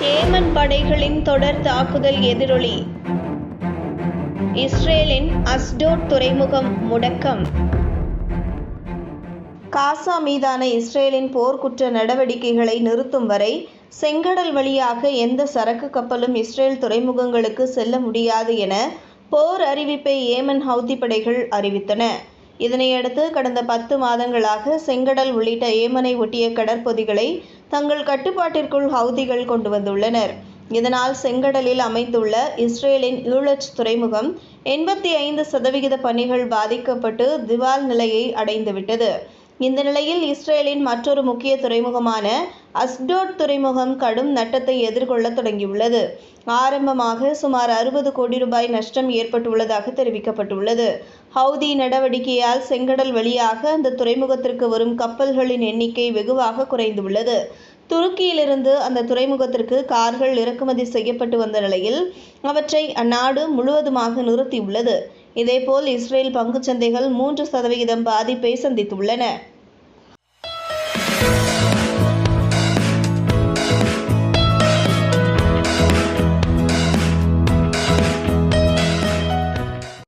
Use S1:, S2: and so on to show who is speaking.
S1: Yemen படைகளின் தொடர் தாக்குதல் எதிரொலி. இஸ்ரேலின் அஸ்டோட் துறைமுகம் முடக்கம். காசா மீதான இஸ்ரேலின் போர்க்குற்ற நடவடிக்கைகளை நிறுத்தும் வரை செங்கடல் வழியாக எந்த சரக்கு கப்பலும் இஸ்ரேல் துறைமுகங்களுக்கு செல்ல முடியாது என போர் அறிவிப்பை ஏமன் ஹவுதி படைகள் அறிவித்தன. இதனையடுத்து கடந்த பத்து மாதங்களாக செங்கடல் உள்ளிட்ட ஏமனை ஒட்டிய கடற்பகுதிகளை தங்கள் கட்டுப்பாட்டிற்குள் ஹவுதிகள் கொண்டு வந்துள்ளனர். இதனால் செங்கடலில் அமைந்துள்ள இஸ்ரேலின் ஈழச் துறைமுகம் எண்பத்தி ஐந்து சதவிகித பணிகள் பாதிக்கப்பட்டு திவால் நிலையை அடைந்துவிட்டது. இந்த நிலையில் இஸ்ரேலின் மற்றொரு முக்கிய துறைமுகமான அஸ்டோட் துறைமுகம் கடும் நட்டத்தை எதிர்கொள்ள தொடங்கியுள்ளது. ஆரம்பமாக சுமார் அறுபது கோடி ரூபாய் நஷ்டம் ஏற்பட்டுள்ளதாக தெரிவிக்கப்பட்டுள்ளது. ஹவுதி நடவடிக்கையால் செங்கடல் வழியாக அந்த துறைமுகத்திற்கு வரும் கப்பல்களின் எண்ணிக்கை வெகுவாக குறைந்துள்ளது. துருக்கியிலிருந்து அந்த துறைமுகத்திற்கு கார்கள் இறக்குமதி செய்யப்பட்டு வந்த நிலையில் அவற்றை அந்நாடு முழுவதுமாக நிறுத்தியுள்ளது. இதேபோல் இஸ்ரேல் பங்குச்சந்தைகள் மூன்று சதவிகிதம் பாதிப்பை சந்தித்துள்ளன.